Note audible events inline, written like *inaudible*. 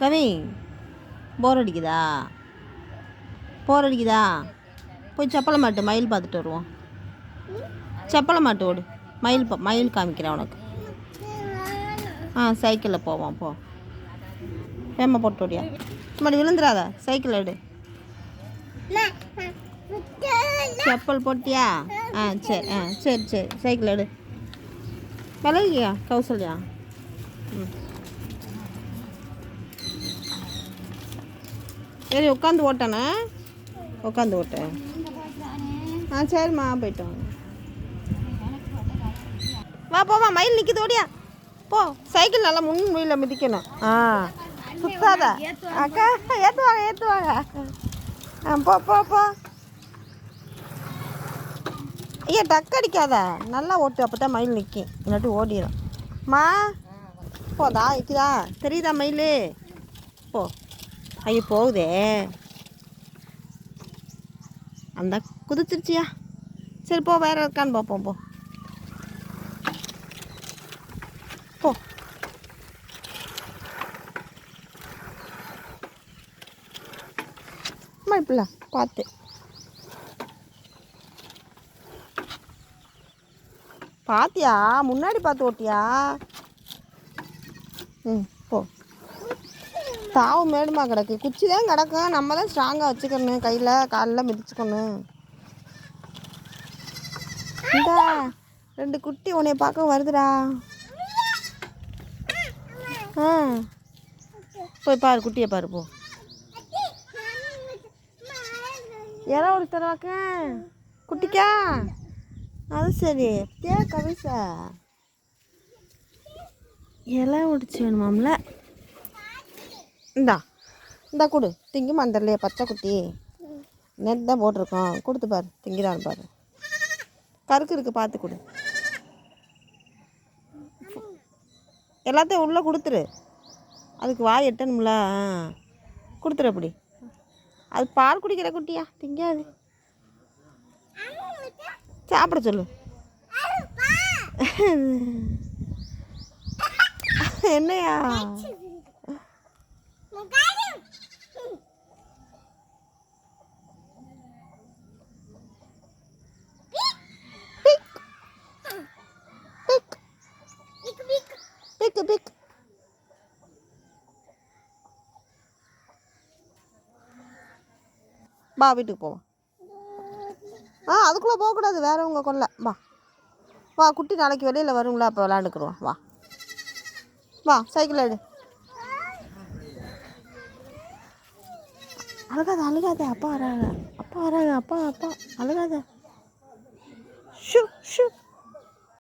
கவி போர் அடிக்குதா? போர் அடிக்குதா? போய் செப்பலை மாட்டு மயில் பார்த்துட்டு வருவோம். செப்பலை மாட்டு ஓடு. மயில் பா மயில் காமிக்கிறேன் உனக்கு. ஆ சைக்கிளில் போவோம் போ. வேமா போட்டு ஓடியா? மறுபடி விழுந்துடாத. சைக்கிள் எடு. செப்பல் போட்டியா? ஆ சரி ஆ சரி சரி. சைக்கிள் எடு. விளையா கௌசல்யா ம். சரி உட்காந்து ஓட்டேண்ணா. உட்காந்து ஓட்டேன் ஆ சரிம்மா போயிட்டோம் வா போமா மயில் நிற்கிது ஓடியா. போ சைக்கிள் நல்லா முன் முடியல மிதிக்கணும். ஆ சுத்தாத. அக்கா ஏற்றுவாங்க ஏற்றுவாங்க ஆ போ போ போ. ஐயா டக்கு அடிக்காத. நல்லா ஓட்டு அப்போ தான் மயில் நிற்கும் இல்லாட்டி ஓடிடும் மா போதா இக்குதா தெரியுதா மயில்? போ. ஐயோ போகுதே. அந்த குதிச்சிருச்சியா? சரி போ வேற இருக்கான்னு பார்ப்போம் போ. போ. அம்மா இப்படில பார்த்து பாத்தியா? முன்னாடி பார்த்து ஓட்டியா? ம் போ. தாவு மேடுமா கிடக்கு? குச்சி தான் கிடக்கும் நம்ம தான் ஸ்ட்ராங்காக வச்சுக்கணும். கையில் காலில் மிதிச்சுக்கணும். இந்த ரெண்டு குட்டி உன்னைய பார்க்க வருதுடா. ஆ. போய் பாரு குட்டியை பாரு போ. யாரோ ஒரு தருவாக்க குட்டிக்கா. அது சரி. தே கவிசா. இலை ஒடிச்சு வேணுமாம்ல? இந்தா இந்தா கொடு. திங்க மந்தர்லையே பச்சை குட்டி. நெட் தான் போட்டிருக்கோம். கொடுத்து பாரு. திங்கிறான்னு பாரு. கருக்கு இருக்கு பார்த்து கொடு. எல்லாத்தையும் உள்ளே கொடுத்துரு. அதுக்கு வாய் எட்டணும்ல. கொடுத்துரு அப்படி. அது பால் குடிக்கிற குட்டியா? திங்காது. சாப்பிட சொல்லு. *laughs* என்னையா? வா வீட்டுக்கு போவோம் ஆ அதுக்குள்ளே போகக்கூடாது வேறவங்க கொல்ல. வா. வா குட்டி நாளைக்கு வெளியில் வருங்களா அப்போ விளாண்டுக்குருவோம் வா. வா சைக்கிள் எடு. அழுகாத அழுகாத அப்பா வராங்க. அப்பா வராங்க அப்பா அப்பா. அழுகாத.